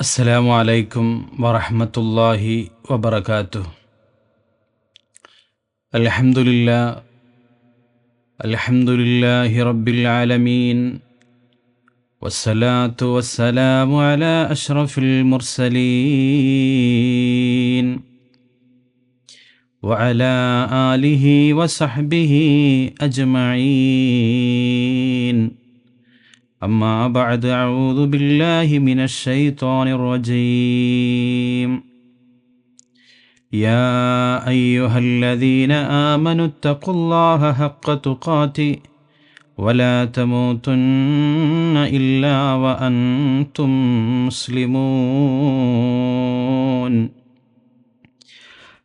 السلام عليكم ورحمة الله وبركاته. الحمد لله الحمد لله رب العالمين والصلاة والسلام على أشرف المرسلين وعلى آله وصحبه أجمعين. أما بعد أعوذ بالله من الشيطان الرجيم. يا أيها الذين آمنوا اتقوا الله حق تقاته ولا تموتن إلا وأنتم مسلمون.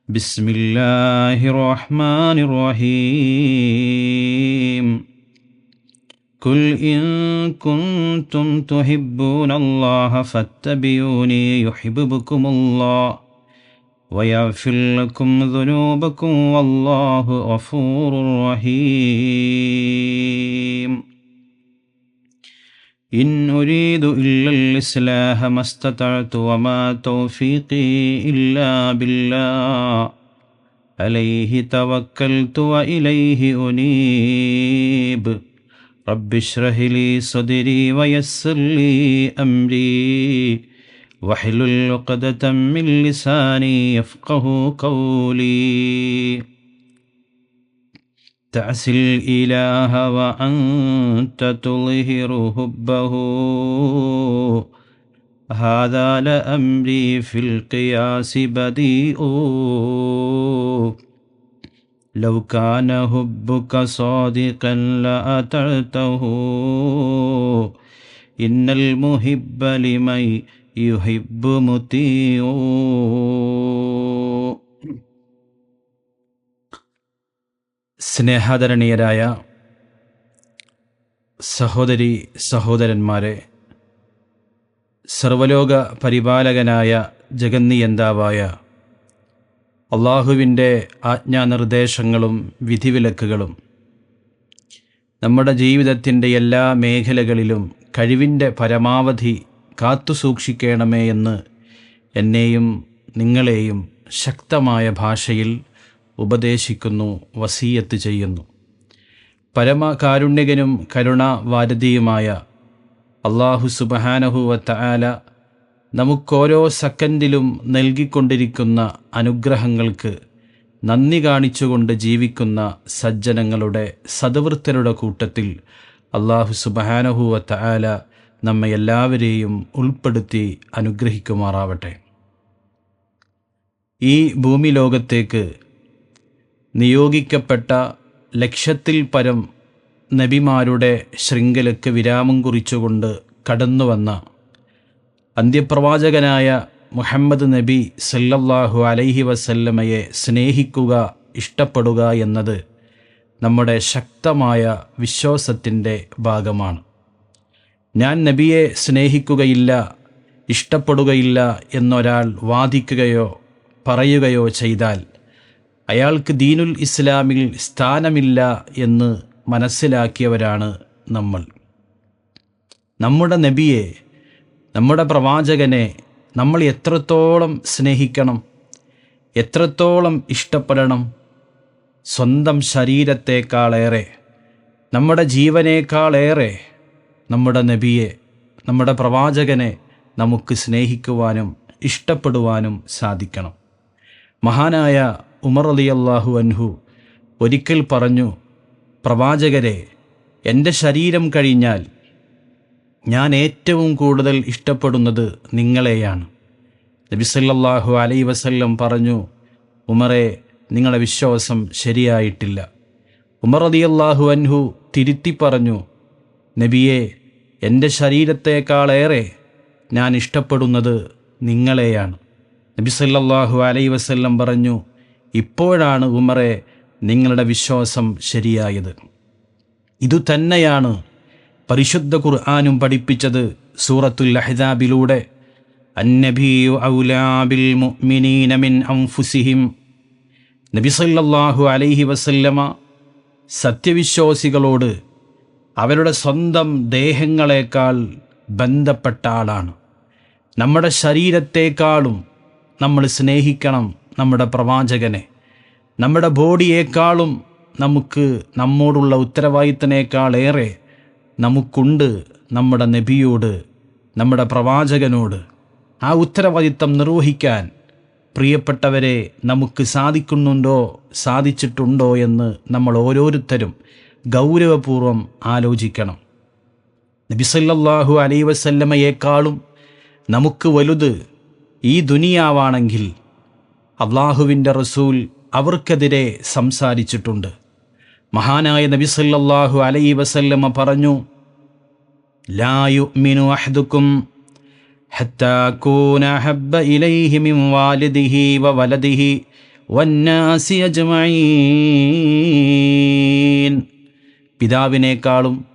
بسم الله الرحمن الرحيم. قل إن كنتم تحبون الله فاتبعوني يحببكم الله ويغفر لكم ذنوبكم والله غفور رحيم إن أريد إلا الإصلاح ما استطعت وما توفيقي إلا بالله عليه توكلت وإليه أنيب رب اشرح لي صدري ويسر لي أمري. واحلل عقدة من لساني يفقه قولي. تعسي الإله وأنت تظهر حبه. هذا لأمري في القياس بديء. لو كان حبك صادقا لأطعته إن المحب لمن يحب مطيع സ്നേഹാദരണീയരായ സഹോദരി സഹോദരന്മാരെ സർവലോക പരിപാലകനായ ജഗന്നിയന്താവായ അള്ളാഹുവിന്റെ ആജ്ഞാനിർദ്ദേശങ്ങളും വിധിവിലക്കുകളും നമ്മുടെ ജീവിതത്തിന്റെ എല്ലാ മേഖലകളിലും കഴിവിന്റെ പരമാവധി കാത്തു സൂക്ഷിക്കണമേ എന്ന് എന്നെയും നിങ്ങളെയും ശക്തമായ ഭാഷയിൽ ഉപദേശിക്കുന്നു വസീയത്ത് ചെയ്യുന്നു. പരമകാരുണ്യകനും കരുണാവാരതിയുമായ അള്ളാഹു സുബഹാനഹുവത്ത ആല നമുക്കോരോ സെക്കൻഡിലും നൽകിക്കൊണ്ടിരിക്കുന്ന അനുഗ്രഹങ്ങൾക്ക് നന്ദി കാണിച്ചുകൊണ്ട് ജീവിക്കുന്ന സജ്ജനങ്ങളുടെ സദവൃത്തരുടെ കൂട്ടത്തിൽ അള്ളാഹു സുബഹാനഹുവത്ത ആല നമ്മെ എല്ലാവരെയും ഉൾപ്പെടുത്തി അനുഗ്രഹിക്കുമാറാവട്ടെ. ഈ ഭൂമി ലോകത്തേക്ക് നിയോഗിക്കപ്പെട്ട ലക്ഷത്തിൽ പരം നബിമാരുടെ ശൃംഖലയ്ക്ക് വിരാമം കുറിച്ചുകൊണ്ട് കടന്നുവന്ന അന്ത്യപ്രവാചകനായ മുഹമ്മദ് നബി സല്ലല്ലാഹു അലൈഹി വസല്ലമയെ സ്നേഹിക്കുക ഇഷ്ടപ്പെടുക എന്നത് നമ്മുടെ ശക്തമായ വിശ്വാസത്തിന്റെ ഭാഗമാണ്. ഞാൻ നബിയെ സ്നേഹിക്കുകയില്ല ഇഷ്ടപ്പെടുകയില്ല എന്നൊരാൾ വാദിക്കുകയോ പറയുകയോ ചെയ്താൽ അയാൾക്ക് ദീനുൽ ഇസ്ലാമിൽ സ്ഥാനമില്ല എന്ന് മനസ്സിലാക്കിയവരാണ് നമ്മൾ. നമ്മുടെ നബിയെ നമ്മുടെ പ്രവാചകനെ നമ്മൾ എത്രത്തോളം സ്നേഹിക്കണം എത്രത്തോളം ഇഷ്ടപ്പെടണം സ്വന്തം ശരീരത്തേക്കാളേറെ നമ്മുടെ ജീവനേക്കാളേറെ നമ്മുടെ നബിയെ നമ്മുടെ പ്രവാചകനെ നമുക്ക് സ്നേഹിക്കുവാനും ഇഷ്ടപ്പെടുവാനും സാധിക്കണം. മഹാനായ ഉമർ അലി അള്ളാഹു അൻഹു ഒരിക്കൽ പറഞ്ഞു പ്രവാചകരെ എന്റെ ശരീരം കഴിഞ്ഞാൽ ഞാൻ ഏറ്റവും കൂടുതൽ ഇഷ്ടപ്പെടുന്നത് നിങ്ങളെയാണ്. നബിസല്ലാഹു അലൈ വസല്ലം പറഞ്ഞു ഉമറെ നിങ്ങളുടെ വിശ്വാസം ശരിയായിട്ടില്ല. ഉമർ അള്ളാഹു അൻഹു തിരുത്തി പറഞ്ഞു നബിയെ എന്റെ ശരീരത്തേക്കാളേറെ ഞാൻ ഇഷ്ടപ്പെടുന്നത് നിങ്ങളെയാണ്. നബിസല്ലാഹു അലൈ വസല്ലം പറഞ്ഞു ഇപ്പോഴാണ് ഉമറെ നിങ്ങളുടെ വിശ്വാസം ശരിയായത്. ഇതുതന്നെയാണ് പരിശുദ്ധ ഖുർആാനും പഠിപ്പിച്ചത് സൂറത്തുൽ അഹ്ദാബിലൂടെ അന്നബിയു ഔലാബിൽ മുഅ്മിനീന മിൻ അൻഫുസിഹിം. നബി സല്ലല്ലാഹു അലൈഹി വസല്ലമ സത്യവിശ്വാസികളോട് അവരുടെ സ്വന്തം ദേഹങ്ങളെക്കാൾ ബന്ധപ്പെട്ട ആളാണ്. നമ്മുടെ ശരീരത്തെക്കാളും നമ്മൾ സ്നേഹിക്കണം നമ്മുടെ പ്രവാചകനെ. നമ്മുടെ ബോഡിയേക്കാളും നമുക്ക് നമ്മോടുള്ള ഉത്തരവാദിത്തനേക്കാളേറെ നമുക്കുണ്ട് നമ്മുടെ നബിയോട് നമ്മുടെ പ്രവാചകനോട്. ആ ഉത്തരവാദിത്തം നിർവഹിക്കാൻ പ്രിയപ്പെട്ടവരെ നമുക്ക് സാധിക്കുന്നുണ്ടോ സാധിച്ചിട്ടുണ്ടോ എന്ന് നമ്മൾ ഓരോരുത്തരും ഗൗരവപൂർവം ആലോചിക്കണം. നബിസല്ലാഹു അലൈ വസല്ലമയേക്കാളും നമുക്ക് വലുത് ഈ ദുനിയാവാണെങ്കിൽ അള്ളാഹുവിന്റെ റസൂൽ അവർക്കെതിരെ സംസാരിച്ചിട്ടുണ്ട്. മഹാനായ നബിസല്ലാഹു അലൈ വസല്ലമ്മ പറഞ്ഞു ലായു മിനു അഹ്ദുക്കും പിതാവിനേക്കാളും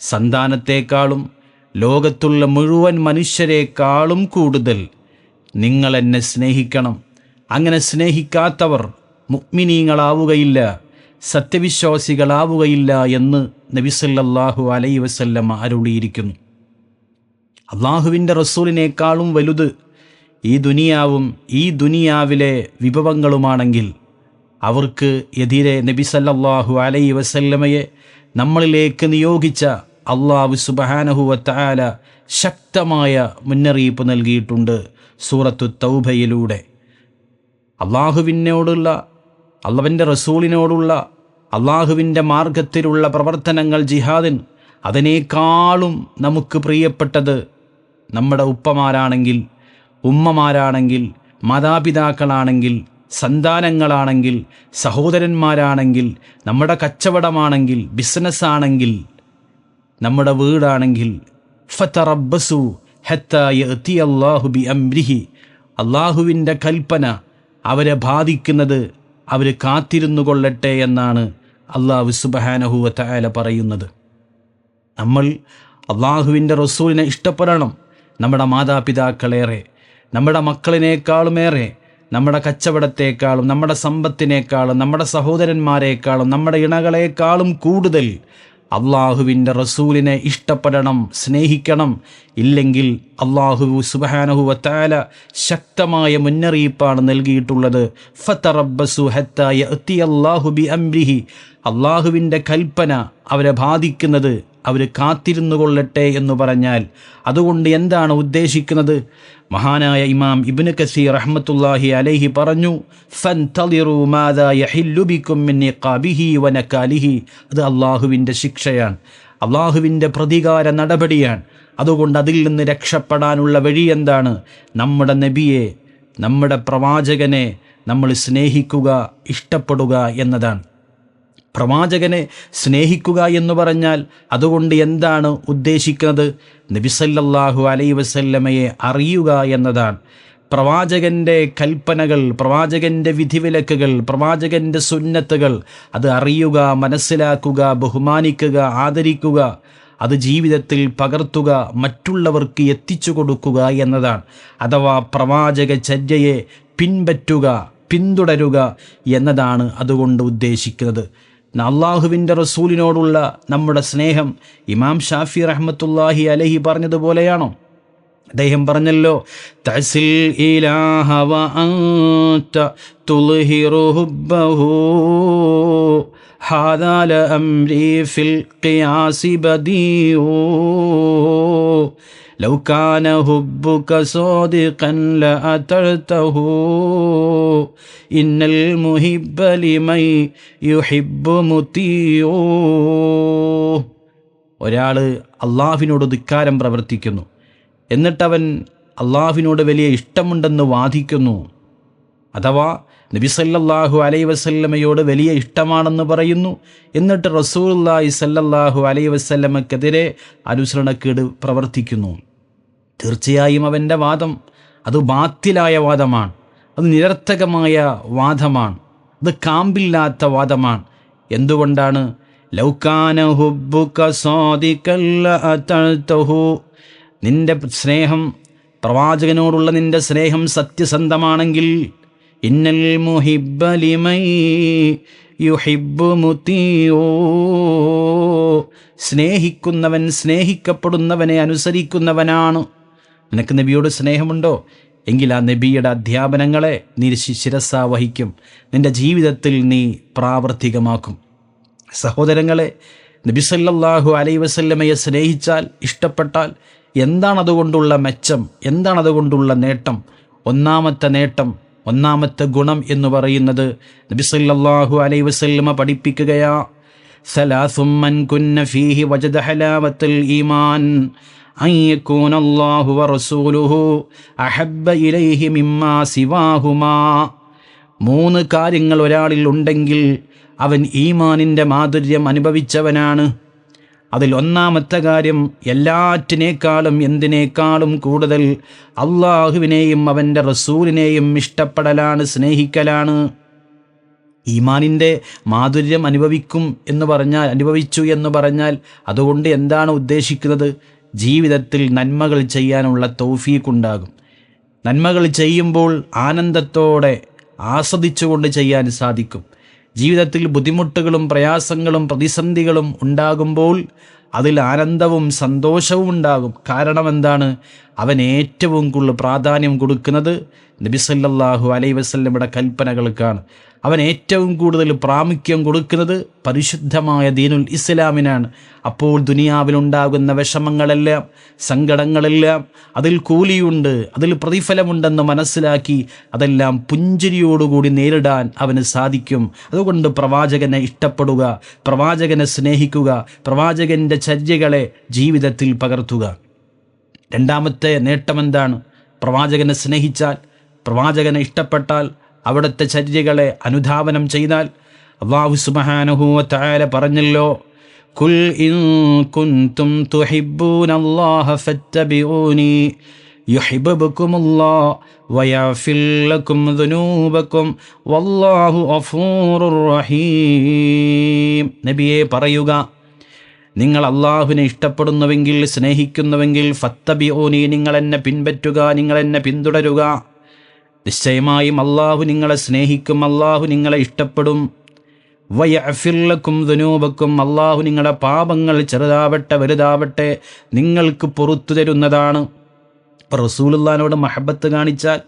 സന്താനത്തെക്കാളും ലോകത്തുള്ള മുഴുവൻ മനുഷ്യരെക്കാളും കൂടുതൽ നിങ്ങൾ എന്നെ സ്നേഹിക്കണം. അങ്ങനെ സ്നേഹിക്കാത്തവർ മുക്മിനീങ്ങളാവുകയില്ല സത്യവിശ്വാസികളാവുകയില്ല എന്ന് നബിസല്ലാഹു അലൈ വസല്ലം അരുളിയിരിക്കുന്നു. അള്ളാഹുവിന്റെ റസൂലിനേക്കാളും വലുത് ഈ ദുനിയാവും ഈ ദുനിയാവിലെ വിഭവങ്ങളുമാണെങ്കിൽ അവർക്ക് എതിരെ നബി സല്ലല്ലാഹു അലൈ വസല്ലമയെ നമ്മളിലേക്ക് നിയോഗിച്ച അള്ളാഹു സുബാനഹുവത്താല ശക്തമായ മുന്നറിയിപ്പ് നൽകിയിട്ടുണ്ട് സൂറത്തു തൗബയിലൂടെ. അള്ളാഹുവിനോടുള്ള അള്ളവന്റെ റസൂലിനോടുള്ള അള്ളാഹുവിന്റെ മാർഗത്തിലുള്ള പ്രവർത്തനങ്ങൾ ജിഹാദിൻ അതിനേക്കാളും നമുക്ക് പ്രിയപ്പെട്ടത് നമ്മുടെ ഉപ്പമാരാണെങ്കിൽ ഉമ്മമാരാണെങ്കിൽ മാതാപിതാക്കളാണെങ്കിൽ സന്താനങ്ങളാണെങ്കിൽ സഹോദരന്മാരാണെങ്കിൽ നമ്മുടെ കച്ചവടമാണെങ്കിൽ ബിസിനസ്സാണെങ്കിൽ നമ്മുടെ വീടാണെങ്കിൽ ഫത്തറബസു ഹത്തി അള്ളാഹു അംരിഹി അള്ളാഹുവിന്റെ കൽപ്പന അവരെ ബാധിക്കുന്നത് അവർ കാത്തിരുന്നു കൊള്ളട്ടെ എന്നാണ് അള്ളാഹു സുബഹാനഹുവ തയാല പറയുന്നത്. നമ്മൾ അള്ളാഹുവിന്റെ റസൂലിനെ ഇഷ്ടപ്പെടണം. നമ്മുടെ മാതാപിതാക്കളേറെ നമ്മുടെ മക്കളിനേക്കാളുമേറെ നമ്മുടെ കച്ചവടത്തെക്കാളും നമ്മുടെ സമ്പത്തിനേക്കാളും നമ്മുടെ സഹോദരന്മാരെക്കാളും നമ്മുടെ ഇണകളെക്കാളും കൂടുതൽ അള്ളാഹുവിന്റെ റസൂലിനെ ഇഷ്ടപ്പെടണം സ്നേഹിക്കണം. ഇല്ലെങ്കിൽ അള്ളാഹു സുബാനഹു വത്താല ശക്തമായ മുന്നറിയിപ്പാണ് നൽകിയിട്ടുള്ളത്. ഫത്തറബസു ഹത്തായ അള്ളാഹു ബി അംരിഹി അള്ളാഹുവിന്റെ കൽപ്പന അവരെ ബാധിക്കുന്നത് അവർ കാത്തിരുന്നു കൊള്ളട്ടെ എന്ന് പറഞ്ഞാൽ അതുകൊണ്ട് എന്താണ് ഉദ്ദേശിക്കുന്നത്? മഹാനായ ഇമാം ഇബ്നു കസീർ റഹ്മത്തുല്ലാഹി അലൈഹി പറഞ്ഞു അത് അള്ളാഹുവിന്റെ ശിക്ഷയാണ് അള്ളാഹുവിന്റെ പ്രതികാര നടപടിയാണ്. അതുകൊണ്ട് അതിൽ നിന്ന് രക്ഷപ്പെടാനുള്ള വഴി എന്താണ്? നമ്മുടെ നബിയെ നമ്മുടെ പ്രവാചകനെ നമ്മൾ സ്നേഹിക്കുക ഇഷ്ടപ്പെടുക എന്നതാണ്. പ്രവാചകനെ സ്നേഹിക്കുക എന്ന് പറഞ്ഞാൽ അതുകൊണ്ട് എന്താണ് ഉദ്ദേശിക്കുന്നത്? നബിസല്ലാഹു അലൈ വസല്ലമയെ അറിയുക എന്നതാണ്. പ്രവാചകന്റെ കൽപ്പനകൾ പ്രവാചകന്റെ വിധിവിലക്കുകൾ പ്രവാചകന്റെ സുന്നത്തുകൾ അത് അറിയുക മനസ്സിലാക്കുക ബഹുമാനിക്കുക ആദരിക്കുക അത് ജീവിതത്തിൽ പകർത്തുക മറ്റുള്ളവർക്ക് എത്തിച്ചു കൊടുക്കുക എന്നതാണ്. അഥവാ പ്രവാചക ചര്യയെ പിൻപറ്റുക പിന്തുടരുക എന്നതാണ് അതുകൊണ്ട് ഉദ്ദേശിക്കുന്നത്. അള്ളാഹുവിന്റെ റസൂലിനോടുള്ള നമ്മുടെ സ്നേഹം ഇമാം ഷാഫി റഹ്മത്തുല്ലാഹി അലഹി പറഞ്ഞതുപോലെയാണോ? അദ്ദേഹം പറഞ്ഞല്ലോ തസിൽ ഇലാഹവ ഫിൽ ഖിയാസി لو كان حبك صادقا لأترته إن المحب لمن يحب مطيع ഒരാൾ അള്ളാഹുവിനോട് ധിക്കാരം പ്രവർത്തിക്കുന്നു എന്നിട്ടവൻ അള്ളാഹുവിനോട് വലിയ ഇഷ്ടമുണ്ടെന്ന് വാദിക്കുന്നു അഥവാ നബിസല്ലാഹു അലൈ വസല്ലമയോട് വലിയ ഇഷ്ടമാണെന്ന് പറയുന്നു എന്നിട്ട് റസൂല്ലായി സല്ലല്ലാഹു അലൈ വസല്ലമക്കെതിരെ അനുസരണക്കേട് പ്രവർത്തിക്കുന്നു തീർച്ചയായും അവന്റെ വാദം അത് ബാത്തിലായ വാദമാണ്. അത് നിരർത്ഥകമായ വാദമാണ്. അത് കാമ്പില്ലാത്ത വാദമാണ്. എന്തുകൊണ്ടാണ്? നിന്റെ സ്നേഹം പ്രവാചകനോടുള്ള നിന്റെ സ്നേഹം സത്യസന്ധമാണെങ്കിൽ ഇന്നൽ സ്നേഹിക്കുന്നവൻ സ്നേഹിക്കപ്പെടുന്നവനെ അനുസരിക്കുന്നവനാണ്. നിനക്ക് നബിയോട് സ്നേഹമുണ്ടോ? എങ്കിൽ ആ നബിയുടെ അധ്യാപനങ്ങളെ നീ ശിരസ വഹിക്കും. നിന്റെ ജീവിതത്തിൽ നീ പ്രാവർത്തികമാക്കും. സഹോദരങ്ങളെ നബി സല്ലല്ലാഹു അലൈ വസല്ലമയെ സ്നേഹിച്ചാൽ ഇഷ്ടപ്പെട്ടാൽ എന്താണതുകൊണ്ടുള്ള മെച്ചം എന്താണതുകൊണ്ടുള്ള നേട്ടം? ഒന്നാമത്തെ നേട്ടം ഒന്നാമത്തെ ഗുണം എന്ന് പറയുന്നത് നബി സല്ലല്ലാഹു അലൈ വസല്ലമ പഠിപ്പിക്കുകയാ. സലാസും മൻ കുന്ന ഫീഹി വജദ ഹലാവത്തുൽ ഈമാൻ. أن يكون الله ورسوله أحب إليه مما سواهما മൂന്ന് കാര്യങ്ങൾ ഒരാളിൽ ഉണ്ടെങ്കിൽ അവൻ ഈമാനിൻ്റെ മാധുര്യം അനുഭവിച്ചവനാണ് അതിൽ ഒന്നാമത്തെ കാര്യം എല്ലാറ്റിനേക്കാളും എന്തിനേക്കാളും കൂടുതൽ അള്ളാഹുവിനെയും അവൻ്റെ റസൂലിനെയും ഇഷ്ടപ്പെടലാണ് സ്നേഹിക്കലാണ് ഈമാനിൻ്റെ മാധുര്യം അനുഭവിക്കും എന്ന് പറഞ്ഞാൽ അനുഭവിച്ചു എന്ന് പറഞ്ഞാൽ അതുകൊണ്ട് എന്താണ് ഉദ്ദേശിക്കുന്നത് ജീവിതത്തിൽ നന്മകൾ ചെയ്യാനുള്ള തൗഫീക്കുണ്ടാകും നന്മകൾ ചെയ്യുമ്പോൾ ആനന്ദത്തോടെ ആസ്വദിച്ചുകൊണ്ട് ചെയ്യാൻ സാധിക്കും. ജീവിതത്തിൽ ബുദ്ധിമുട്ടുകളും പ്രയാസങ്ങളും പ്രതിസന്ധികളും ഉണ്ടാകുമ്പോൾ അതിൽ ആനന്ദവും സന്തോഷവും ഉണ്ടാകും. കാരണം എന്താണ്? അവൻ ഏറ്റവും കൂടുതൽ പ്രാധാന്യം കൊടുക്കുന്നത് നബിസല്ലാഹു അലൈ വസല്ലമയുടെ കൽപ്പനകൾക്കാണ് അവൻ ഏറ്റവും കൂടുതൽ പ്രാമുഖ്യം കൊടുക്കുന്നത് പരിശുദ്ധമായ ദീനുൽ ഇസ്ലാമിനാണ്. അപ്പോൾ ദുനിയാവിലുണ്ടാകുന്ന വിഷമങ്ങളെല്ലാം സങ്കടങ്ങളെല്ലാം അതിൽ കൂലിയുണ്ട് അതിൽ പ്രതിഫലമുണ്ടെന്ന് മനസ്സിലാക്കി അതെല്ലാം പുഞ്ചിരിയോടുകൂടി നേരിടാൻ അവന് സാധിക്കും. അതുകൊണ്ട് പ്രവാചകനെ ഇഷ്ടപ്പെടുക പ്രവാചകനെ സ്നേഹിക്കുക പ്രവാചകന്റെ ചര്യകളെ ജീവിതത്തിൽ പകർത്തുക. രണ്ടാമത്തെ നേട്ടമെന്താണ് പ്രവാചകനെ സ്നേഹിച്ചാൽ പ്രവാചകനെ ഇഷ്ടപ്പെട്ടാൽ അവിടുത്തെ ചര്യകളെ അനുധാവനം ചെയ്താൽ അള്ളാഹു സുബ്ഹാനഹു തആല പറഞ്ഞല്ലോ കുൽ ഇൻ കുന്തും റഹീം. നബിയെ പറയുക നിങ്ങൾ അള്ളാഹുവിനെ ഇഷ്ടപ്പെടുന്നുവെങ്കിൽ സ്നേഹിക്കുന്നുവെങ്കിൽ ഫത്തബിഊനി നിങ്ങൾ എന്നെ പിൻപറ്റുക നിങ്ങൾ എന്നെ പിന്തുടരുക. നിശ്ചയമായും അള്ളാഹു നിങ്ങളെ സ്നേഹിക്കും അള്ളാഹു നിങ്ങളെ ഇഷ്ടപ്പെടും. വയഫില്ലക്കും ധനൂപക്കും അള്ളാഹു നിങ്ങളുടെ പാപങ്ങൾ ചെറുതാവട്ടെ വലുതാവട്ടെ നിങ്ങൾക്ക് പുറത്തു തരുന്നതാണ്. ഇപ്പോൾ റസൂലുള്ളാനോട് മഹബത്ത് കാണിച്ചാൽ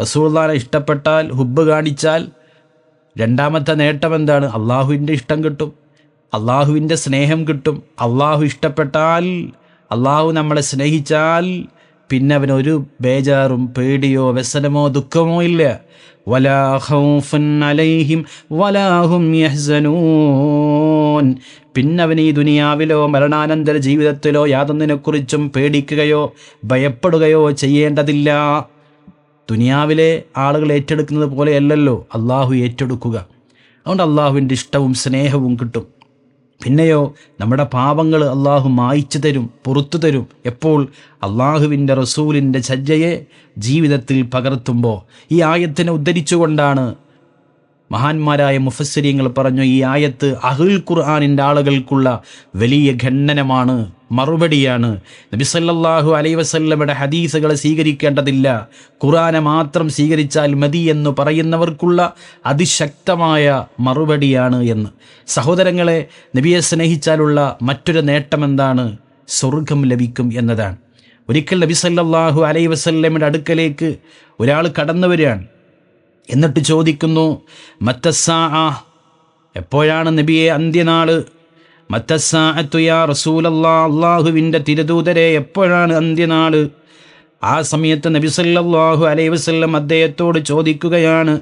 റസൂലുള്ളാനെ ഇഷ്ടപ്പെട്ടാൽ ഹുബ്ബ് കാണിച്ചാൽ രണ്ടാമത്തെ നേട്ടം എന്താണ്? അള്ളാഹുവിന്റെ ഇഷ്ടം കിട്ടും അള്ളാഹുവിന്റെ സ്നേഹം കിട്ടും. അള്ളാഹു ഇഷ്ടപ്പെട്ടാൽ അള്ളാഹു നമ്മളെ സ്നേഹിച്ചാൽ പിന്നെ അവനൊരു ബേജാറും പേടിയോ വ്യസനമോ ദുഃഖമോ ഇല്ല. വലാഹും യഹ്സനൂൻ. പിന്നെ അവൻ ഈ ദുനിയാവിലോ മരണാനന്തര ജീവിതത്തിലോ യാതൊന്നിനെക്കുറിച്ചും പേടിക്കുകയോ ഭയപ്പെടുകയോ ചെയ്യേണ്ടതില്ല. ദുനിയാവിലെ ആളുകൾ ഏറ്റെടുക്കുന്നത് പോലെയല്ലല്ലോ അള്ളാഹു ഏറ്റെടുക്കുക. അതുകൊണ്ട് അള്ളാഹുവിന്റെ ഇഷ്ടവും സ്നേഹവും കിട്ടും. പിന്നെയോ നമ്മുടെ പാപങ്ങൾ അള്ളാഹു മായിച്ചു തരും പുറത്തു തരും. എപ്പോൾ അള്ളാഹുവിന്റെ റസൂലിന്റെ ചജ്ജയെ ജീവിതത്തിൽ പകർത്തുമ്പോൾ ഈ ആയത്തിനെ ഉദ്ധരിച്ചുകൊണ്ടാണ് മഹാന്മാരായ മുഫസ്സരിയങ്ങൾ പറഞ്ഞു ഈ ആയത്ത് അഹുൽ ഖുർആാനിന്റെ ആളുകൾക്കുള്ള വലിയ ഖണ്ഡനമാണ് മറുപടിയാണ്. നബിസല്ലാഹു അലൈ വസല്ലമയുടെ ഹദീസുകളെ സ്വീകരിക്കേണ്ടതില്ല. ഖുറാനെ മാത്രം സ്വീകരിച്ചാൽ മതി എന്ന് പറയുന്നവർക്കുള്ള അതിശക്തമായ മറുപടിയാണ് എന്ന്. സഹോദരങ്ങളെ നബിയെ സ്നേഹിച്ചാലുള്ള മറ്റൊരു നേട്ടം എന്താണ്? സ്വർഗം ലഭിക്കും എന്നതാണ്. ഒരിക്കൽ നബിസല്ലാഹു സല്ലല്ലാഹു അലൈ വസല്ലമയുടെ അടുക്കലേക്ക് ഒരാൾ കടന്നു വരികയാണ്. എന്നിട്ട് ചോദിക്കുന്നു മത്തസാ എപ്പോഴാണ് നബിയെ അന്ത്യനാൾ? മത്തസാഅത്തു യാ റസൂലല്ലാ അള്ളാഹുവിന്റെ തിരുദൂതരെ എപ്പോഴാണ് അന്ത്യനാൾ? ആ സമയത്ത് നബി സല്ലല്ലാഹു അലൈഹി വസല്ലം അദ്ദേഹത്തോട് ചോദിക്കുകയാണ്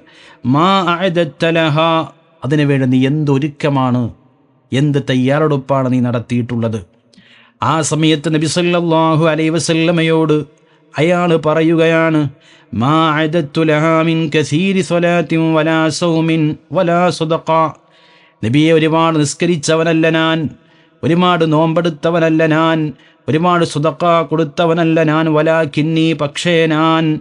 മാ അഅദത്തലഹ അതിനു വേണ്ടി നീ എന്തൊരുക്കമാണ്? എന്ത് തയ്യാറെടുപ്പാണ് നീ നടത്തിയിട്ടുള്ളത്? ആ സമയത്ത് നബി സല്ലല്ലാഹു അലൈഹി വസല്ലമയോട് അയാൾ പറയുകയാണ് മാ അഅദത്തു ലഹാ മിൻ കസീരി സ്വലാത്തിൻ വലാ സൗമിൻ വലാ സദഖ. നബിയെ ഒരുപാട് നിസ്കരിച്ചവനല്ല ഞാൻ ഒരുപാട് നോമ്പെടുത്തവനല്ല ഞാൻ ഒരുപാട് സുതക്ക കൊടുത്തവനല്ല ഞാൻ വലാ കിന്നി പക്ഷേ ഞാൻ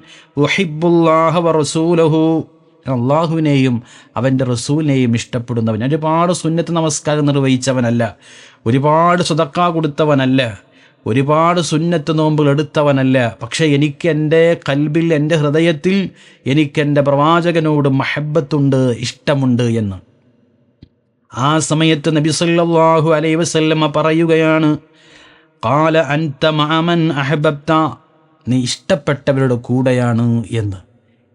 റസൂലഹു. അള്ളാഹുവിനെയും അവന്റെ റസൂലിനെയും ഇഷ്ടപ്പെടുന്നവൻ. ഒരുപാട് സുന്നത്ത് നമസ്കാരം നിർവഹിച്ചവനല്ല ഒരുപാട് സുതക്ക കൊടുത്തവനല്ല ഒരുപാട് സുന്നത്ത് നോമ്പുകൾ എടുത്തവനല്ല. പക്ഷേ എനിക്ക് എന്റെ കൽബിൽ എന്റെ ഹൃദയത്തിൽ എനിക്കെന്റെ പ്രവാചകനോട് മഹബത്തുണ്ട് ഇഷ്ടമുണ്ട് എന്ന്. ആ സമയത്ത് നബി സല്ലാഹു അലൈ വസല്ലമ പറയുകയാണ് കാല അൻത മാമൻ അഹബബ്ത. നീ ഇഷ്ടപ്പെട്ടവരുടെ കൂടെയാണ് എന്ന്.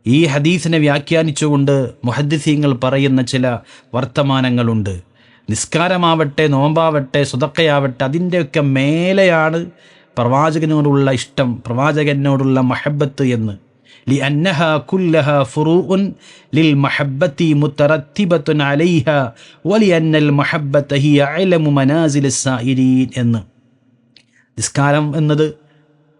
ഈ ഹദീസിനെ വ്യാഖ്യാനിച്ചുകൊണ്ട് മുഹദ്ദിസീങ്ങൾ പറയുന്ന ചില വർത്തമാനങ്ങളുണ്ട്. നിസ്കാരമാവട്ടെ നോമ്പാവട്ടെ സുതക്കയാവട്ടെ അതിന്റെയൊക്കെ മേലെയാണ് പ്രവാചകനോടുള്ള ഇഷ്ടം പ്രവാചകനോടുള്ള മഹബത്ത് എന്ന്. ലി كلها فروء للمحبة مترتبة عليها ولأن المحبة هي علم منازل السائرين إن നിസ്കാരം എന്നത്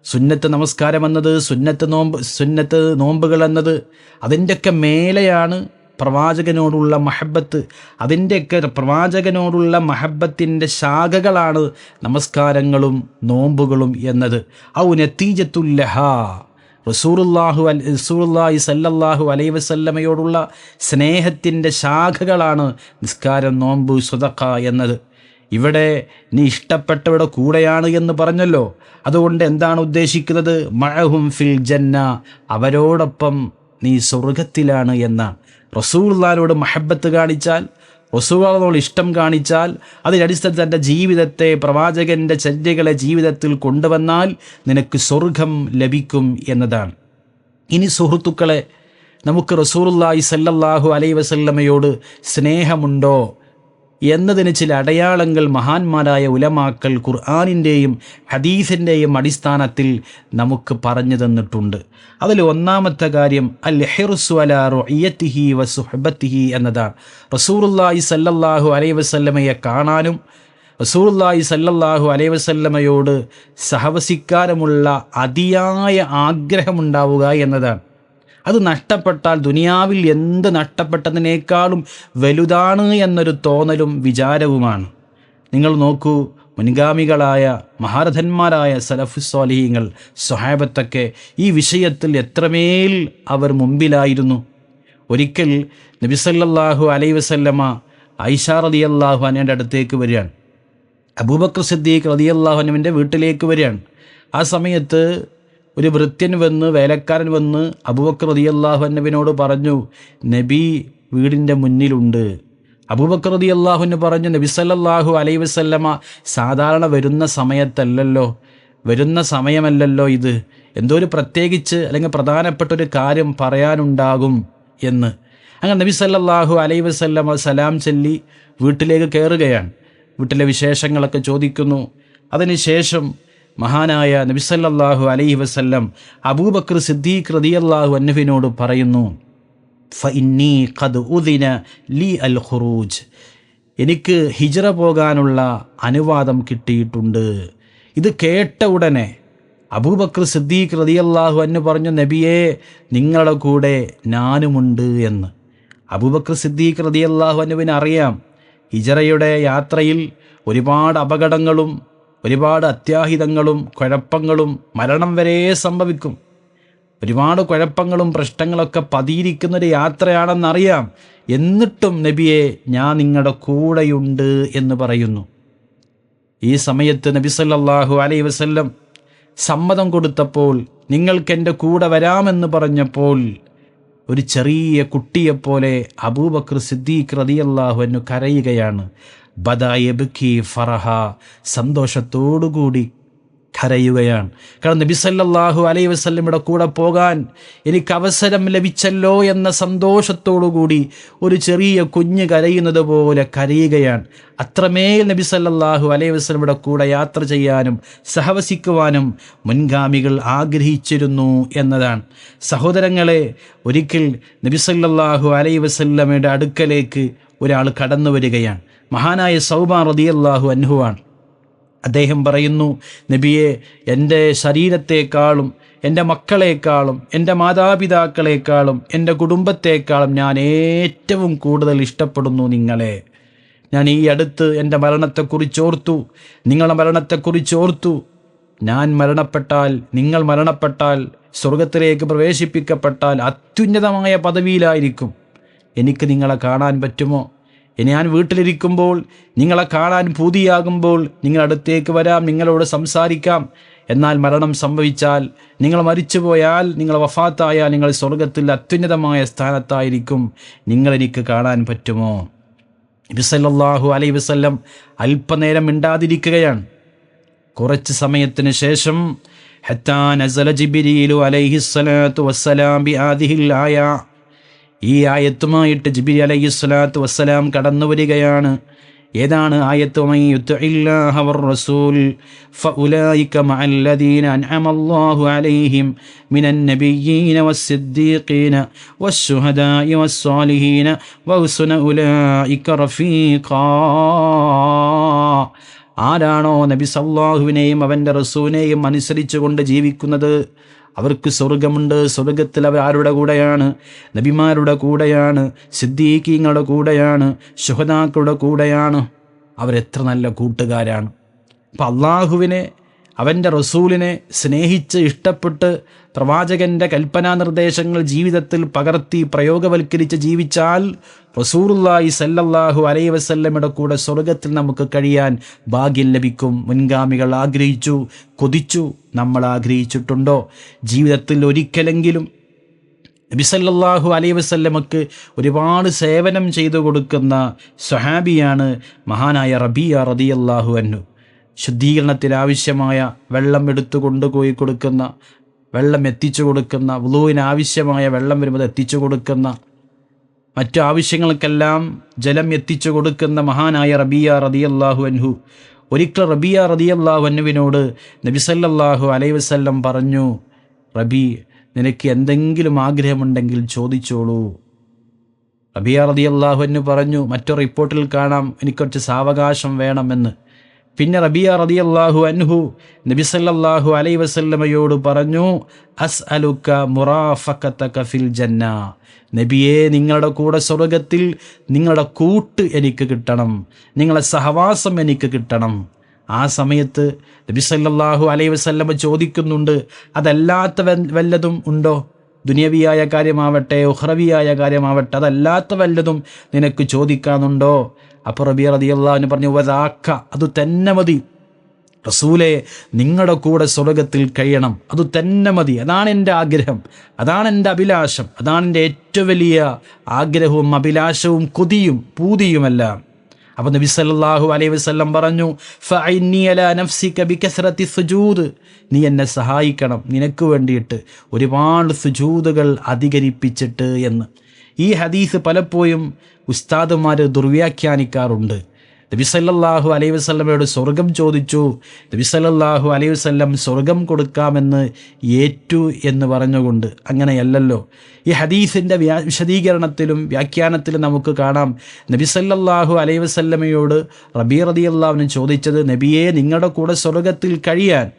സുന്നത്ത് നമസ്കാരം എന്നത് സുന്നത്ത് നോമ്പ് സുന്നത്ത് നോമ്പുകൾ എന്നത് അതിന്റെയൊക്കെ മേലെയാണ് പ്രവാചകനോടുള്ള മഹബത്ത്. അതിന്റെയൊക്കെ പ്രവാചകനോടുള്ള മഹബത്തിന്റെ ശാഖകളാണ് നമസ്കാരങ്ങളും നോമ്പുകളും എന്നത്. ഔ നത്തീജത്തുല്ലഹ റസൂറുല്ലാഹു അൽ റസൂറുല്ലാഹി സല്ലല്ലാഹു അലൈ വസല്ലമയോടുള്ള സ്നേഹത്തിന്റെ ശാഖകളാണ് നിസ്കാരം നോമ്പ് സുതക്ക എന്നത്. ഇവിടെ നീ ഇഷ്ടപ്പെട്ടവരുടെ കൂടെയാണ് എന്ന് പറഞ്ഞല്ലോ. അതുകൊണ്ട് എന്താണ് ഉദ്ദേശിക്കുന്നത്? മഴഹും ഫിൽ ജന്ന അവരോടൊപ്പം നീ സ്വർഗത്തിലാണ് എന്നാണ്. റസൂള്ളാനോട് മഹബത്ത് കാണിച്ചാൽ റസൂളോട് ഇഷ്ടം കാണിച്ചാൽ അതിനടിസ്ഥാനത്തിൽ തന്റെ ജീവിതത്തെ പ്രവാചകന്റെ ചര്യകളെ ജീവിതത്തിൽ കൊണ്ടുവന്നാൽ നിനക്ക് സ്വർഗം ലഭിക്കും എന്നതാണ്. ഇനി സുഹൃത്തുക്കളെ നമുക്ക് റസൂറുല്ലായി സല്ലല്ലാഹു അലൈ വസല്ലമയോട് സ്നേഹമുണ്ടോ? എന്നതിന് ചില അടയാളങ്ങൾ മഹാന്മാരായ ഉലമാക്കൾ ഖുർആാനിന്റെയും ഹദീസിന്റെയും അടിസ്ഥാനത്തിൽ നമുക്ക് പറഞ്ഞു തന്നിട്ടുണ്ട്. അതിൽ ഒന്നാമത്തെ കാര്യം അൽ ഹെറുസു അല റൊയ്യത്തിഹി വസുഹബത്തിഹി സുഹബത്തിഹി എന്നതാണ് റസൂറുല്ലായി സല്ലല്ലാഹു അലൈ വസല്ലമയെ കാണാനും റസൂറുല്ലായി സല്ലല്ലാഹു അലൈ വസല്ലമയോട് സഹവസിക്കാനുമുള്ള അതിയായ ആഗ്രഹമുണ്ടാവുക എന്നതാണ്. അത് നഷ്ടപ്പെട്ടാൽ ദുനിയാവിൽ എന്ത് നഷ്ടപ്പെട്ടതിനേക്കാളും വലുതാണ് എന്നൊരു തോന്നലും വിചാരവുമാണ്. നിങ്ങൾ നോക്കൂ മുൻഗാമികളായ മഹാരഥന്മാരായ സലഫുസ്വാലിഹീങ്ങൾ സ്വഹാബത്തൊക്കെ ഈ വിഷയത്തിൽ എത്രമേൽ അവർ മുമ്പിലായിരുന്നു. ഒരിക്കൽ നബിസല്ലാഹു അലൈ വസല്ലമ്മ ഐഷാ അള്ളാഹു അനയുടെ അടുത്തേക്ക് വരികയാണ്. അബൂബക്കർ സിദ്ദീഖ് റതി അള്ളാഹുനുവിന്റെ വീട്ടിലേക്ക് വരികയാണ്. ആ സമയത്ത് ഒരു വൃത്യൻ വന്ന് വേലക്കാരൻ വന്ന് അബുബക്കർ റതി അള്ളാഹുനബിനോട് പറഞ്ഞു നബി വീടിന്റെ മുന്നിലുണ്ട്. അബൂബക്കർ റതി അള്ളാഹുന് പറഞ്ഞു നബി സല്ലല്ലാഹു അലൈ വസല്ലമ സാധാരണ വരുന്ന സമയത്തല്ലല്ലോ വരുന്ന സമയമല്ലല്ലോ ഇത്. എന്തോ ഒരു പ്രത്യേകിച്ച് അല്ലെങ്കിൽ പ്രധാനപ്പെട്ട ഒരു കാര്യം പറയാനുണ്ടാകും എന്ന്. അങ്ങനെ നബി സല്ലാഹു അലൈ വസല്ലമ സലാം ചൊല്ലി വീട്ടിലേക്ക് കയറുകയാണ്. വീട്ടിലെ വിശേഷങ്ങളൊക്കെ ചോദിക്കുന്നു. അതിനുശേഷം മഹാനായ നബിസല്ലാഹു അലൈഹി വസല്ലം അബൂബക്കർ സിദ്ദീഖ് റതിയല്ലാഹു അന്നഫിനോട് പറയുന്നു ഫഇന്നി ഖദ് ഉദിന ഖുറൂജ്. എനിക്ക് ഹിജറ പോകാനുള്ള അനുവാദം കിട്ടിയിട്ടുണ്ട്. ഇത് കേട്ട ഉടനെ അബൂബക്കർ സിദ്ദീഖ് റതിയല്ലാഹു അന്ന് പറഞ്ഞു നബിയെ നിങ്ങളുടെ കൂടെ ഞാനുമുണ്ട് എന്ന്. അബൂബക്കർ സിദ്ദീഖ് റതിയല്ലാഹു അനുവിന് അറിയാം ഹിജറയുടെ യാത്രയിൽ ഒരുപാട് അപകടങ്ങളും ഒരുപാട് അത്യാഹിതങ്ങളും കുഴപ്പങ്ങളും മരണം വരെ സംഭവിക്കും. ഒരുപാട് കുഴപ്പങ്ങളും പ്രശ്നങ്ങളൊക്കെ പതിയിരിക്കുന്നൊരു യാത്രയാണെന്നറിയാം. എന്നിട്ടും നബിയെ ഞാൻ നിങ്ങളുടെ കൂടെയുണ്ട് എന്ന് പറയുന്നു. ഈ സമയത്ത് നബി സല്ലാഹു അലൈ വസല്ലം സമ്മതം കൊടുത്തപ്പോൾ നിങ്ങൾക്ക് എന്റെ കൂടെ വരാമെന്ന് പറഞ്ഞപ്പോൾ ഒരു ചെറിയ കുട്ടിയെപ്പോലെ അബൂബക്കർ സിദ്ദീഖ് റതിയല്ലാഹു എന്നു കരയുകയാണ്. ബദായബുഖി ഫറഹ സന്തോഷത്തോടുകൂടി കരയുകയാണ്. കാരണം നബി സല്ലല്ലാഹു അലൈ വസല്ലമയുടെ കൂടെ പോകാൻ എനിക്ക് അവസരം ലഭിച്ചല്ലോ എന്ന സന്തോഷത്തോടുകൂടി ഒരു ചെറിയ കുഞ്ഞ് കരയുന്നത് പോലെ കരയുകയാണ്. അത്രമേൽ നബി സല്ലല്ലാഹു അലൈ വസ്ലമിയുടെ കൂടെ യാത്ര ചെയ്യാനും സഹവസിക്കുവാനും മുൻഗാമികൾ ആഗ്രഹിച്ചിരുന്നു എന്നതാണ്. സഹോദരങ്ങളെ ഒരിക്കൽ നബി സല്ലല്ലാഹു അലൈ വസല്ലമയുടെ അടുക്കലേക്ക് ഒരാൾ കടന്നു വരികയാണ് മഹാനായ സൗബാൻ റതിയല്ലാഹു അൻഹുവാണ്. അദ്ദേഹം പറയുന്നു നബിയെ എന്റെ ശരീരത്തെക്കാളും എന്റെ മക്കളെക്കാളും എന്റെ മാതാപിതാക്കളെക്കാളും എന്റെ കുടുംബത്തെക്കാളും ഞാൻ ഏറ്റവും കൂടുതൽ ഇഷ്ടപ്പെടുന്നു നിങ്ങളെ. ഞാൻ ഈ അടുത്ത് എന്റെ മരണത്തെക്കുറിച്ച് ഓർത്തു നിങ്ങളുടെ മരണത്തെക്കുറിച്ച് ഓർത്തു. ഞാൻ മരണപ്പെട്ടാൽ നിങ്ങൾ മരണപ്പെട്ടാൽ സ്വർഗത്തിലേക്ക് പ്രവേശിപ്പിക്കപ്പെട്ടാൽ അത്യുന്നതമായ പദവിയിലായിരിക്കും. എനിക്ക് നിങ്ങളെ കാണാൻ പറ്റുമോ? ഇനി ഞാൻ വീട്ടിലിരിക്കുമ്പോൾ നിങ്ങളെ കാണാൻ പൂതിയാകുമ്പോൾ നിങ്ങളടുത്തേക്ക് വരാം നിങ്ങളോട് സംസാരിക്കാം. എന്നാൽ മരണം സംഭവിച്ചാൽ നിങ്ങൾ മരിച്ചുപോയാൽ നിങ്ങൾ വഫാത്തായാൽ നിങ്ങൾ സ്വർഗത്തിൽ അത്യുന്നതമായ സ്ഥാനത്തായിരിക്കും. നിങ്ങളെനിക്ക് കാണാൻ പറ്റുമോ? നബിസല്ലാഹു അലൈ വസ്ല്ലം അല്പനേരം മിണ്ടാതിരിക്കുകയാണ്. കുറച്ച് സമയത്തിന് ശേഷം ഹത്താൻ അലൈഹി സ്വലാത്തു വസ്സലാം ബി ആദിഹിൽ ആയ ഈ ആയത്തുമായിട്ട് ജിബി അലൈഹി സ്വലാത്തു വസ്സലാം കടന്നു വരികയാണ്. ഏതാണ് ആയത്തുമായി "വമൻ യുത്ഇല്ലാഹ വർ-റസൂൽ ഫഉലൈക അലൈഹിം മിനൻ നബിയ്യീന വസ്സിദ്ദീഖീന വശുഹദാഇ വസ്സാലിഹീന വഹുസ്ന റഫീഖാ. ആരാണോ നബി സല്ലാഹുവിനെയും അവന്റെ റസൂനെയും അനുസരിച്ചുകൊണ്ട് ജീവിക്കുന്നത്? അവർക്ക് സ്വർഗമുണ്ട്. സ്വർഗത്തിൽ അവർ ആരുടെ കൂടെയാണ്? നബിമാരുടെ കൂടെയാണ്. സിദ്ദീഖീങ്ങളുടെ കൂടെയാണ്. ശുഹദാക്കളുടെ കൂടെയാണ്. അവരെത്ര നല്ല കൂട്ടുകാരാണ്. അപ്പം അള്ളാഹുവിനെ അവന്റെ റസൂലിനെ സ്നേഹിച്ച് ഇഷ്ടപ്പെട്ട് പ്രവാചകന്റെ കൽപ്പനാ നിർദ്ദേശങ്ങൾ ജീവിതത്തിൽ പകർത്തി പ്രയോഗവൽക്കരിച്ച് ജീവിച്ചാൽ റസൂറുല്ലായി സല്ലല്ലാഹു അലൈ വസല്ലമയുടെ കൂടെ സ്വർഗത്തിൽ നമുക്ക് കഴിയാൻ ഭാഗ്യം ലഭിക്കും. മുൻഗാമികൾ ആഗ്രഹിച്ചു കൊതിച്ചു നമ്മൾ ആഗ്രഹിച്ചിട്ടുണ്ടോ? ജീവിതത്തിൽ ഒരിക്കലെങ്കിലും നബിസല്ലാഹു അലൈ വസല്ലമക്ക് ഒരുപാട് സേവനം ചെയ്തു കൊടുക്കുന്ന സുഹാബിയാണ് മഹാനായ റബിയ റതിയല്ലാഹു അന്നു ശുദ്ധീകരണത്തിനാവശ്യമായ വെള്ളം എടുത്തു കൊണ്ടുപോയി കൊടുക്കുന്ന വെള്ളം എത്തിച്ചു കൊടുക്കുന്ന വുളുവിന് ആവശ്യമായ വെള്ളം വരുമ്പോൾ എത്തിച്ചു കൊടുക്കുന്ന മറ്റു ആവശ്യങ്ങൾക്കെല്ലാം ജലം എത്തിച്ചു കൊടുക്കുന്ന മഹാനായ റബിയ റതിയല്ലാഹു അൻഹു. ഒരിക്കൽ റബിയ റതിയല്ലാഹു അന്നുവിനോട് നബിസല്ലാഹു അലൈ വസല്ലം പറഞ്ഞു റബി നിനക്ക് എന്തെങ്കിലും ആഗ്രഹമുണ്ടെങ്കിൽ ചോദിച്ചോളൂ. റബിയ റതിയല്ലാഹു അന്നു പറഞ്ഞു മറ്റൊരു റിപ്പോർട്ടിൽ കാണാം എനിക്ക് കുറച്ച് സാവകാശം വേണമെന്ന്. പിന്നെ റബിയ റതിയല്ലാഹു അൻഹു നബിസല്ലാഹു അലൈ വസല്ലമയോട് പറഞ്ഞു അസ് അലുക്ക മുറാഫക്കത്തക ഫിൽ ജന്ന. നബിയെ നിങ്ങളുടെ കൂടെ സ്വർഗത്തിൽ നിങ്ങളുടെ കൂട്ട് എനിക്ക് കിട്ടണം നിങ്ങളെ സഹവാസം എനിക്ക് കിട്ടണം. ആ സമയത്ത് നബിസല്ലാഹു അലൈ വസല്ലമ ചോദിക്കുന്നുണ്ട് അതല്ലാത്ത വല്ലതും ഉണ്ടോ? ദുനിയവിയായ കാര്യമാവട്ടെ ഉഹ്റവിയായ കാര്യമാവട്ടെ അതല്ലാത്ത വല്ലതും നിനക്ക് ചോദിക്കാനുണ്ടോ? അപ്പോൾ റബി റതിയല്ലാന്ന് പറഞ്ഞു വതാക്ക അത് തന്നെ മതി. റസൂലെ നിങ്ങളുടെ കൂടെ സ്വർഗത്തിൽ കഴിയണം. അത് തന്നെ മതി. അതാണ് എന്റെ ആഗ്രഹം. അതാണ് എന്റെ അഭിലാഷം. അതാണ് എന്റെ ഏറ്റവും വലിയ ആഗ്രഹവും അഭിലാഷവും കൊതിയും പൂതിയുമെല്ലാം. അപ്പോൾ നബി സല്ലാഹു അലൈഹി വസ്ലം പറഞ്ഞു നീ എന്നെ സഹായിക്കണം. നിനക്ക് വേണ്ടിയിട്ട് ഒരുപാട് സുജൂതുകൾ അധികരിപ്പിച്ചിട്ട് എന്ന്. ഈ ഹദീസ് പലപ്പോഴും ഉസ്താദുമാർ ദുർവ്യാഖ്യാനിക്കാറുണ്ട്. നബി സല്ലല്ലാഹു അലൈഹി വസല്ലമയോട് സ്വർഗം ചോദിച്ചു നബി സല്ലല്ലാഹു അലൈഹി വസല്ലം സ്വർഗം കൊടുക്കാമെന്ന് ഏറ്റു എന്ന് പറഞ്ഞുകൊണ്ട് അങ്ങനെയല്ലല്ലോ. ഈ ഹദീസിന്റെ വ്യാ വിശദീകരണത്തിലും വ്യാഖ്യാനത്തിലും നമുക്ക് കാണാം. നബിസല്ലാഹു അലൈഹി വസല്ലമയോട് റബീ അള്ളാവിന് ചോദിച്ചത് നബിയെ നിങ്ങളുടെ കൂടെ സ്വർഗത്തിൽ കഴിയാൻ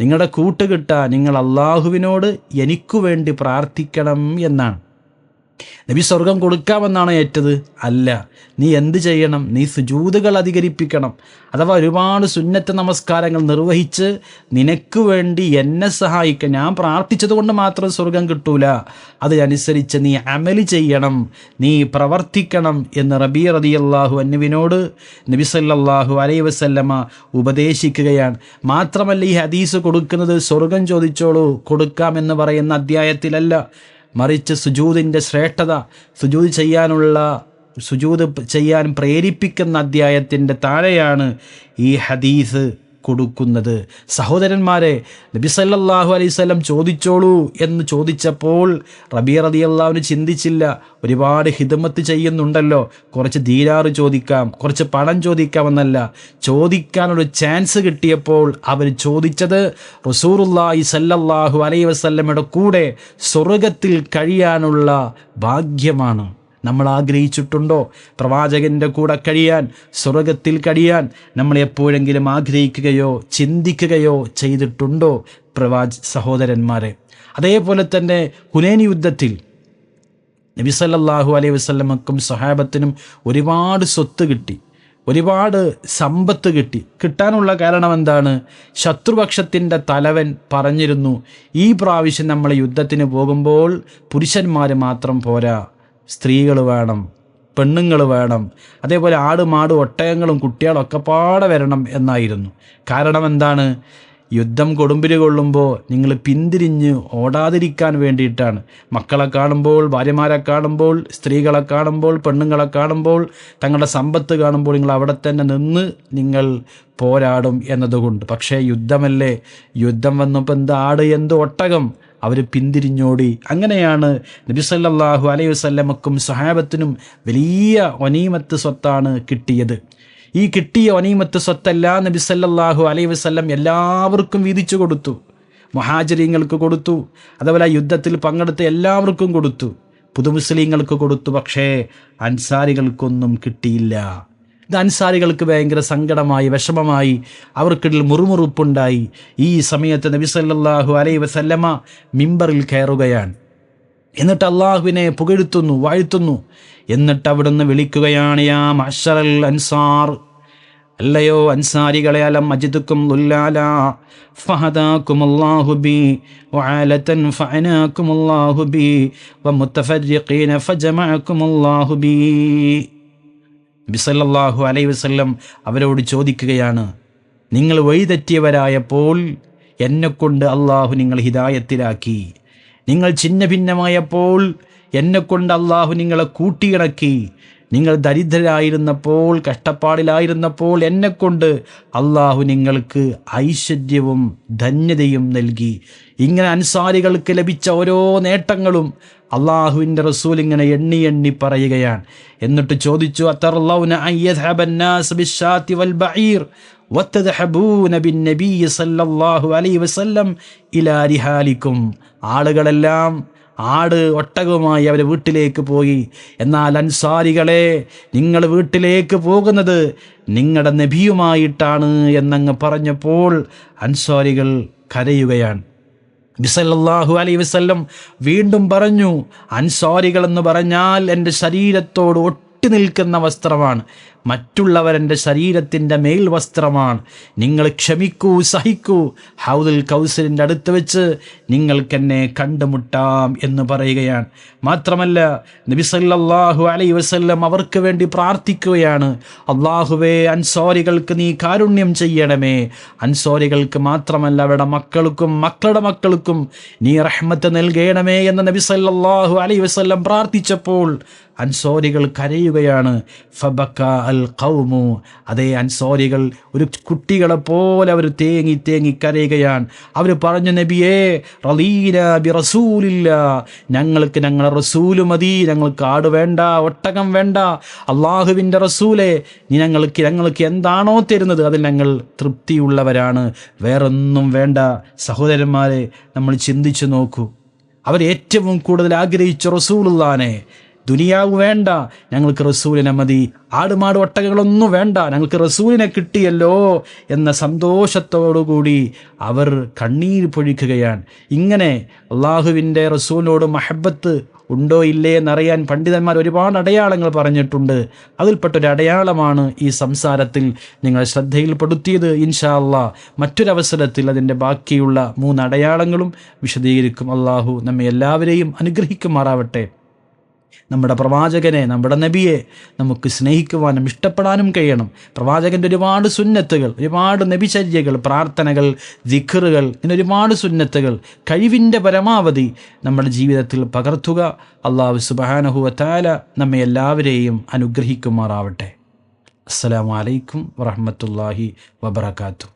നിങ്ങളുടെ കൂട്ടുകിട്ടാൻ നിങ്ങൾ അള്ളാഹുവിനോട് എനിക്കു വേണ്ടി പ്രാർത്ഥിക്കണം എന്നാണ്. നബി സ്വർഗം കൊടുക്കാമെന്നാണ് ഏറ്റത്? അല്ല. നീ എന്ത് ചെയ്യണം? നീ സുജൂതുകൾ അധികരിപ്പിക്കണം. അഥവാ ഒരുപാട് സുന്നത്ത നമസ്കാരങ്ങൾ നിർവഹിച്ച് നിനക്ക് വേണ്ടി എന്നെ സഹായിക്കാൻ ഞാൻ പ്രാർത്ഥിച്ചത് കൊണ്ട് മാത്രം സ്വർഗം കിട്ടൂല. അതിനനുസരിച്ച് നീ അമൽ ചെയ്യണം. നീ പ്രവർത്തിക്കണം എന്ന് റബി അള്ളാഹു അന്നുവിനോട് നബി സല്ലാഹു അലൈ വസല്ലമ ഉപദേശിക്കുകയാണ്. മാത്രമല്ല ഈ ഹദീസ് കൊടുക്കുന്നത് സ്വർഗം ചോദിച്ചോളൂ കൊടുക്കാമെന്ന് പറയുന്ന അധ്യായത്തിലല്ല. മറിച്ച് സുജൂദിന്റെ ശ്രേഷ്ഠത സുജൂദ് ചെയ്യാനുള്ള സുജൂദ് ചെയ്യാൻ പ്രേരിപ്പിക്കുന്ന അധ്യായത്തിന്റെ താഴെയാണ് ഈ ഹദീസ്. കൊടുക്കുന്നത്. സഹോദരന്മാരെ നബി സല്ലല്ലാഹു അലൈഹി വസല്ലം ചോദിച്ചോളൂ എന്ന് ചോദിച്ചപ്പോൾ റബീ റളിയല്ലാഹുവിന് ചിന്തിച്ചില്ല. ഒരുപാട് ഹിദമത്ത് ചെയ്യുന്നുണ്ടല്ലോ. കുറച്ച് ധീരാറ് ചോദിക്കാം കുറച്ച് പണം ചോദിക്കാമെന്നല്ല. ചോദിക്കാനൊരു ചാൻസ് കിട്ടിയപ്പോൾ അവർ ചോദിച്ചത് റസൂറുല്ലാഹി സല്ലല്ലാഹു അലൈഹി വസല്ലമയുടെ കൂടെ സ്വർഗത്തിൽ കഴിയാനുള്ള ഭാഗ്യമാണ്. നമ്മൾ ആഗ്രഹിച്ചിട്ടുണ്ടോ? പ്രവാചകന്റെ കൂടെ കഴിയാൻ സ്വർഗത്തിൽ കഴിയാൻ നമ്മൾ എപ്പോഴെങ്കിലും ആഗ്രഹിക്കുകയോ ചിന്തിക്കുകയോ ചെയ്തിട്ടുണ്ടോ? പ്രവാച സഹോദരന്മാരെ അതേപോലെ തന്നെ ഹുനേനി യുദ്ധത്തിൽ നബി സല്ലല്ലാഹു അലൈഹി വസ്ലമക്കും സഹാബത്തിനും ഒരുപാട് സ്വത്ത് കിട്ടി ഒരുപാട് സമ്പത്ത് കിട്ടി. കിട്ടാനുള്ള കാരണം എന്താണ്? ശത്രുപക്ഷത്തിന്റെ തലവൻ പറഞ്ഞിരുന്നു ഈ പ്രാവശ്യം നമ്മൾ യുദ്ധത്തിന് പോകുമ്പോൾ പുരുഷന്മാർ മാത്രം പോരാ. സ്ത്രീകൾ വേണം പെണ്ണുങ്ങൾ വേണം. അതേപോലെ ആട് മാട് ഒട്ടയങ്ങളും കുട്ടികളും ഒക്കെ പാടെ വരണം എന്നായിരുന്നു. കാരണം എന്താണ്? യുദ്ധം കൊടുമ്പിരി കൊള്ളുമ്പോൾ നിങ്ങൾ പിന്തിരിഞ്ഞ് ഓടാതിരിക്കാൻ വേണ്ടിയിട്ടാണ്. മക്കളെ കാണുമ്പോൾ ഭാര്യമാരെ കാണുമ്പോൾ സ്ത്രീകളെ കാണുമ്പോൾ പെണ്ണുങ്ങളെ കാണുമ്പോൾ തങ്ങളുടെ സമ്പത്ത് കാണുമ്പോൾ നിങ്ങൾ അവിടെ തന്നെ നിന്ന് നിങ്ങൾ പോരാടും എന്നതുകൊണ്ട്. പക്ഷേ യുദ്ധമല്ലേ? യുദ്ധം വന്നപ്പോൾ എന്ത് ആട് എന്ത് ഒട്ടകം? അവർ പിന്തിരിഞ്ഞോടി. അങ്ങനെയാണ് നബി നബിസല്ലാഹു അലൈഹി വസ്ല്ലമക്കും സഹാബത്തിനും വലിയ ഒനീമത്ത് സ്വത്താണ് കിട്ടിയത്. ഈ കിട്ടിയ ഒനീമത്ത് സ്വത്തെല്ലാം നബി സല്ലല്ലാഹു അലൈഹി വസ്ല്ലം എല്ലാവർക്കും വീതിച്ചു കൊടുത്തു. മഹാചര്യങ്ങൾക്ക് കൊടുത്തു. അതുപോലെ യുദ്ധത്തിൽ പങ്കെടുത്ത എല്ലാവർക്കും കൊടുത്തു. പുതുമുസ്ലിങ്ങൾക്ക് കൊടുത്തു. പക്ഷേ അൻസാരികൾക്കൊന്നും കിട്ടിയില്ല. ഇത് അൻസാരികൾക്ക് ഭയങ്കര സങ്കടമായി വിഷമമായി അവർക്കിടയിൽ മുറുമുറുപ്പുണ്ടായി. ഈ സമയത്ത് നബി സല്ലല്ലാഹു അലൈ വസല്ലമ മിമ്പറിൽ കയറുകയാണ്. എന്നിട്ട് അള്ളാഹുവിനെ പുകഴ്ത്തുന്നു വാഴ്ത്തുന്നു. എന്നിട്ട് അവിടുന്ന് വിളിക്കുകയാണ് യാ മഷറൽ അൻസാർ അല്ലയോ അൻസാരികളെ അലം അജിദുക്കും ലുല്ലാല ബിസല്ലാഹു അലൈഹി വസല്ലം അവരോട് ചോദിക്കുകയാണ് നിങ്ങൾ വഴിതെറ്റിയവരായപ്പോൾ എന്നെക്കൊണ്ട് അള്ളാഹു നിങ്ങൾ ഹിതായത്തിലാക്കി നിങ്ങൾ ചിന്ന ഭിന്നമായപ്പോൾ എന്നെക്കൊണ്ട് അള്ളാഹു നിങ്ങളെ കൂട്ടിയിണക്കി. നിങ്ങൾ ദരിദ്രരായിരുന്നപ്പോൾ കഷ്ടപ്പാടിലായിരുന്നപ്പോൾ എന്നെക്കൊണ്ട് അള്ളാഹു നിങ്ങൾക്ക് ഐശ്വര്യവും ധന്യതയും നൽകി. ഇങ്ങനെ അൻസാരികൾക്ക് ലഭിച്ച ഓരോ നേട്ടങ്ങളും അള്ളാഹുവിന്റെ റസൂൽ ഇങ്ങനെ എണ്ണി എണ്ണി പറയുകയാണ്. എന്നിട്ട് ചോദിച്ചു അത്തർലൗന ആളുകളെല്ലാം ആട് ഒട്ടകവുമായി അവരെ വീട്ടിലേക്ക് പോയി. എന്നാൽ അൻസാരികളെ നിങ്ങൾ വീട്ടിലേക്ക് പോകുന്നത് നിങ്ങളുടെ നബിയുമായിട്ടാണ് എന്നങ്ങ് പറഞ്ഞപ്പോൾ അൻസാരികൾ കരയുകയാണ്. ബിസല്ലാഹു അലൈ വസ്ല്ലം വീണ്ടും പറഞ്ഞു അൻസാരികൾ എന്ന് പറഞ്ഞാൽ എന്റെ ശരീരത്തോട് ഒട്ടി നിൽക്കുന്ന വസ്ത്രമാണ്. മറ്റുള്ളവരെന്റെ ശരീരത്തിന്റെ മേൽ വസ്ത്രമാണ് നിങ്ങൾ ക്ഷമിക്കൂ സഹിക്കൂ. ഹൗദുൽ കൗസലിന്റെ അടുത്ത് വെച്ച് നിങ്ങൾക്കെന്നെ കണ്ടുമുട്ടാം എന്ന് പറയുകയാണ്. മാത്രമല്ല നബിസല്ലാഹു അലൈ വസല്ലം അവർക്ക് വേണ്ടി പ്രാർത്ഥിക്കുകയാണ്. അള്ളാഹുവേ അൻസോരികൾക്ക് നീ കാരുണ്യം ചെയ്യണമേ. അൻസോരികൾക്ക് മാത്രമല്ല അവരുടെ മക്കൾക്കും മക്കളുടെ മക്കൾക്കും നീ റഹ്മത്ത് നൽകണമേ എന്ന് നബി സല്ലാഹു അലൈ വസല്ലം പ്രാർത്ഥിച്ചപ്പോൾ അൻസോരികൾ കരയുകയാണ്. ഫബക്ക അൽ ഖൗമു. അതേ അൻസോരികൾ ഒരു കുട്ടികളെപ്പോലെ അവർ തേങ്ങി തേങ്ങി കരയുകയാണ്. അവർ പറഞ്ഞു നബിയേ റലീന ബി റസൂലില്ല ഞങ്ങൾക്ക് ഞങ്ങളെ റസൂൽ മതി. ഞങ്ങൾക്ക് ആട് വേണ്ട ഒട്ടകം വേണ്ട. അള്ളാഹുവിന്റെ റസൂലെ നീ ഞങ്ങൾക്ക് ഞങ്ങൾക്ക് എന്താണോ തരുന്നത് അതിൽ ഞങ്ങൾ തൃപ്തിയുള്ളവരാണ്. വേറൊന്നും വേണ്ട. സഹോദരന്മാരെ നമ്മൾ ചിന്തിച്ചു നോക്കൂ. അവർ ഏറ്റവും കൂടുതൽ ആഗ്രഹിച്ച റസൂലുള്ളാനെ ദുനിയാവ് വേണ്ട. ഞങ്ങൾക്ക് റസൂലിനെ മതി. ആടുമാട് ഒട്ടകങ്ങളൊന്നും വേണ്ട. ഞങ്ങൾക്ക് റസൂലിനെ കിട്ടിയല്ലോ എന്ന സന്തോഷത്തോടുകൂടി അവർ കണ്ണീർ പൊഴിക്കുകയാണ്. ഇങ്ങനെ അള്ളാഹുവിന്റെ റസൂലിനോട് മഹബത്ത് ഉണ്ടോ ഇല്ലേ എന്നറിയാൻ പണ്ഡിതന്മാർ ഒരുപാട് അടയാളങ്ങൾ പറഞ്ഞിട്ടുണ്ട്. അതിൽപ്പെട്ടൊരു അടയാളമാണ് ഈ സംസാരത്തിൽ നിങ്ങൾ ശ്രദ്ധയിൽപ്പെടുത്തിയത്. ഇൻഷാ അള്ളാ മറ്റൊരവസരത്തിൽ അതിന്റെ ബാക്കിയുള്ള മൂന്ന് അടയാളങ്ങളും വിശദീകരിക്കും. അള്ളാഹു നമ്മെ എല്ലാവരെയും അനുഗ്രഹിക്കുമാറാവട്ടെ. നമ്മുടെ പ്രവാചകനെ നമ്മുടെ നബിയെ നമുക്ക് സ്നേഹിക്കുവാനും ഇഷ്ടപ്പെടാനും കഴിയണം. പ്രവാചകന്റെ ഒരുപാട് സുന്നത്തുകൾ ഒരുപാട് നബിചര്യകൾ പ്രാർത്ഥനകൾ ദിഖറുകൾ ഇങ്ങനെ ഒരുപാട് സുന്നത്തുകൾ. കഴിവിന്റെ പരമാവധി നമ്മുടെ ജീവിതത്തിൽ പകർത്തുക. അള്ളാഹു സുബാനഹുവത്താല നമ്മെ എല്ലാവരെയും അനുഗ്രഹിക്കുമാറാവട്ടെ. അസ്സാം വലൈക്കും വറഹമത്തല്ലാഹി വബർക്കാത്തു